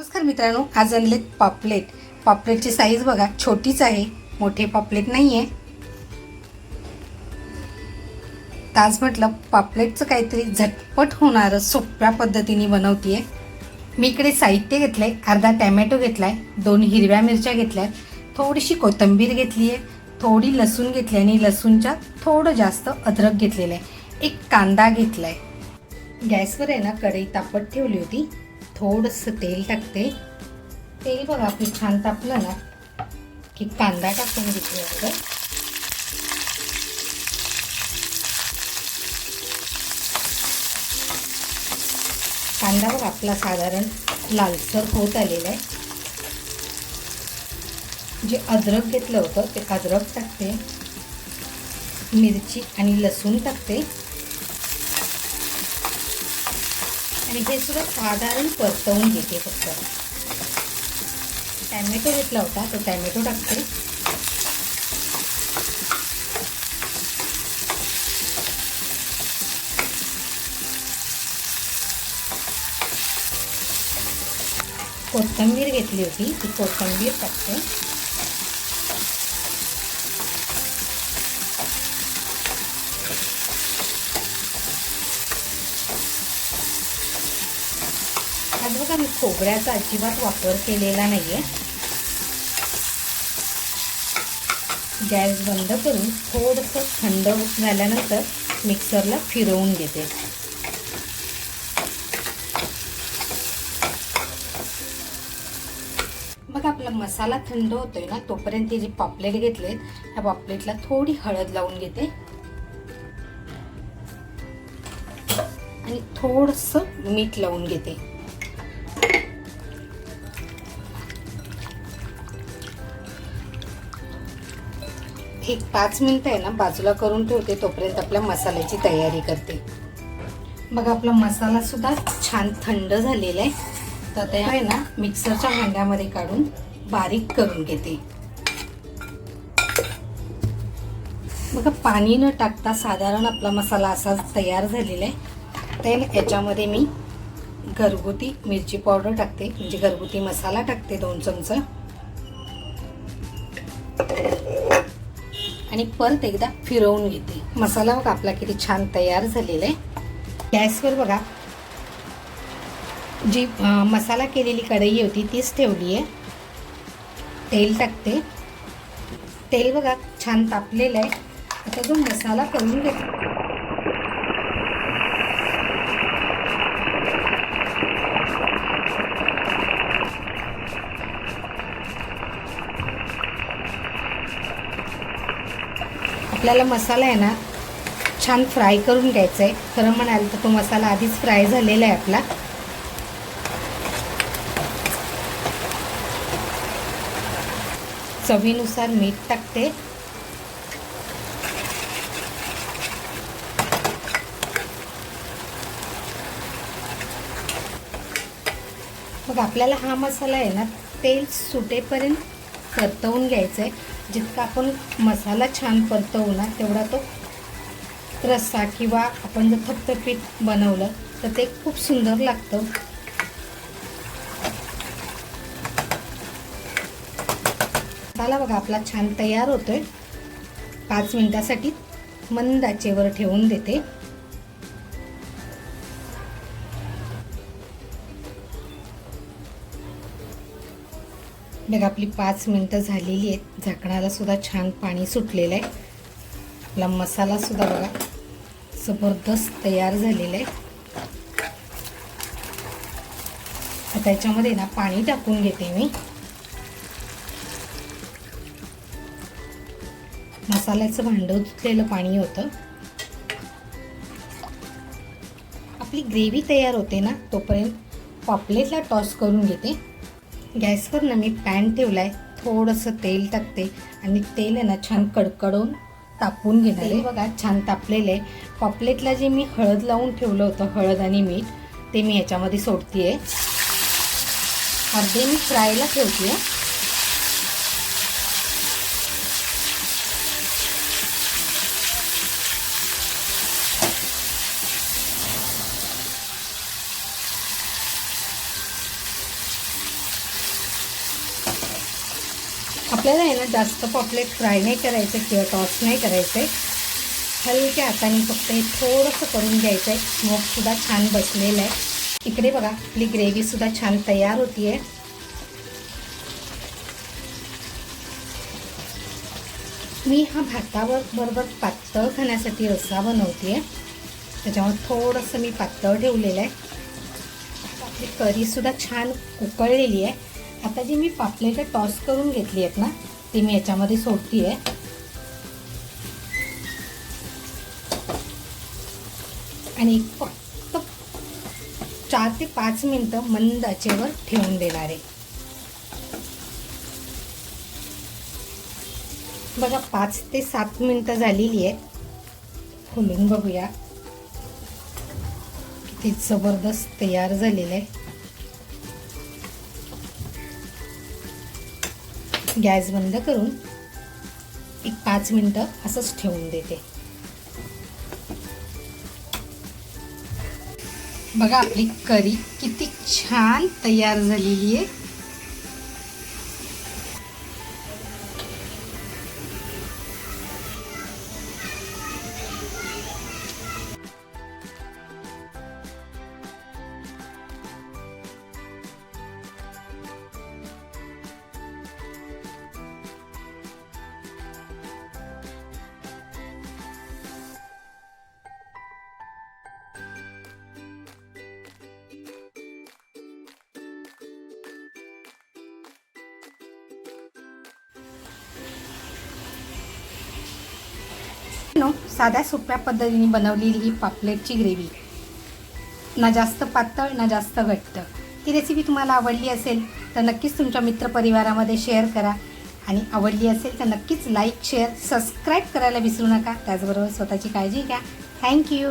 नमस्कार मित्रांनो आज आणलेत पापलेट. पापलेटची साईज बघा छोटीच आहे मोठे पापलेट नाही आहे तर आज म्हटलं पापलेटचं काहीतरी झटपट होणारं सोप्या पद्धतीने बनवतीये. मी इकडे साहित्य घेतलं आहे अर्धा टॅमॅटो घेतला आहे दोन हिरव्या मिरच्या घेतल्या आहेत थोडीशी कोथिंबीर घेतली आहे थोडी लसूण घेतली आणि लसूणच्या थोडं जास्त अद्रक घेतलेलं आहे. एक कांदा घेतला आहे गॅसवर आहे ना कढई तापत ठेवली होती. थोडंसं तेल टाकते. तेल बघा आपलं छान तापलं ना की कांदा टाकून घेतले अगोदर कांदा बघा आपला साधारण लालसर होत आलेला आहे. जे अद्रक घेतलं होतं ते अद्रक टाकते. मिरची आणि लसूण टाकते. आणि हे सुद्धा साधारण परतवून घेते फक्त. टॅमॅटो घेतला होता तो टॅमॅटो टाकते. कोथिंबीर घेतली होती ती कोथिंबीर टाकते. आज बघा मी खोबऱ्याचा अजिबात वापर केलेला नाही आहे गॅस बंद करून थोडंसं थंड झाल्यानंतर मिक्सरला फिरवून घेते. बघा आपला मसाला थंड होतोय ना तोपर्यंत जी पापलेट घेतलेत ह्या पापलेटला थोडी हळद लावून घेते. आणि थोडस मीठ लावून घेते. एक पाच मिनिटं आहे ना बाजूला करून ठेवते तोपर्यंत आपल्या मसाल्याची तयारी करते. बघा आपला मसाला सुद्धा छान थंड झालेला आहे. तर ते आहे ना मिक्सरच्या भांड्यामध्ये काढून बारीक करून घेते. बघा पाणी न टाकता साधारण आपला मसाला असा तयार झालेला आहे. तर याच्यामध्ये मी घरगुती मिरची पावडर टाकते. म्हणजे घरगुती मसाला टाकते दोन चमचं. आणि परत एकदा फिरवून घेते. मसाला बघा आपला किती छान तयार झालेला आहे. गॅसवर बघा. जी मसाला केलेली कढई होती तीच ठेवली आहे. तेल टाकते. तेल बघा छान तापलेलं आहे. आता जो मसाला करून घेतो. आपल्याला मसाला आहे ना छान फ्राय करून घ्यायचा आहे खरं म्हणाल तर तो मसाला आधीच फ्राय झालेला आहे आपला. चवीनुसार मीठ टाकते. मग आपल्याला हा मसाला आहे ना तेल सुटेपर्यंत परतवून घ्यायचं आहे जितका आपण मसाला छान परतवू ना तेवढा तो रस्सा किंवा आपण जर थपथपीत बनवलं तर ते खूप सुंदर लागतं. मसाला बघा आपला छान तयार होतोय. पाच मिनिटासाठी मंद आचेवर ठेवून देते. बघा आपली पाच मिनटं झालेली आहेत. झाकणाला सुद्धा छान पाणी सुटलेलं आहे. आपला मसाला सुद्धा बघा जबरदस्त तयार झालेला आहे. त्याच्यामध्ये ना पाणी टाकून घेते मी. मसाल्याचं भांडं धुतलेलं पाणी होतं. आपली ग्रेव्ही तयार होते ना तोपर्यंत पॉपलेटला टॉस करून घेते. गॅसवर ना मी पॅन ठेवला आहे थोडंसं तेल टाकते आणि तेल आहे ना छान कडकडून तापून घेणार आहे. बघा छान तापलेलं आहे. पॉपलेटला जे मी हळद लावून ठेवलं होतं हळद आणि मीठ ते मी याच्यामध्ये सोडते आहे अर्धे मी फ्रायला ठेवते आहे आपल्याला आहे ना जास्त पॉपलेट फ्राय नाही करायचं किंवा टॉस नाही करायचं. हलक्या हाताने फक्त हे थोडंसं करून घ्यायचं आहे स्मोकसुद्धा छान बसलेलं आहे. इकडे बघा आपली ग्रेव्हीसुद्धा छान तयार होती आहे मी हा भातावर बरोबर पातळ खाण्यासाठी रस्सा बनवते आहे त्याच्यामुळे थोडंसं मी पातळ ठेवलेलं आहे. आपली करीसुद्धा छान उकळलेली आहे आता जी मी पापलेटं टॉस करून घेतली आहेत ना ती मी याच्यामध्ये सोडती आहे आणि फक्त चार ते पाच मिनटं मंद आचेवर ठेवून देणार आहे. बघा पाच ते सात मिनटं झालेली आहेत. खोलून बघूया. किती जबरदस्त तयार झालेलं आहे. गॅस बंद करून एक पाच मिनटं असंच ठेवून देते. बघा आपली करी किती छान तयार झालेली आहे. नो साध्या सोप्या पद्धतीने बनवलेली ही पापलेटची ग्रेव्ही. ना जास्त पातळ ना जास्त घट्ट. ही रेसिपी तुम्हाला आवडली असेल तर नक्कीच तुमच्या मित्रपरिवारामध्ये शेअर करा. आणि आवडली असेल तर नक्कीच लाईक शेअर सबस्क्राईब करायला विसरू नका. त्याचबरोबर स्वतःची काळजी घ्या. थँक्यू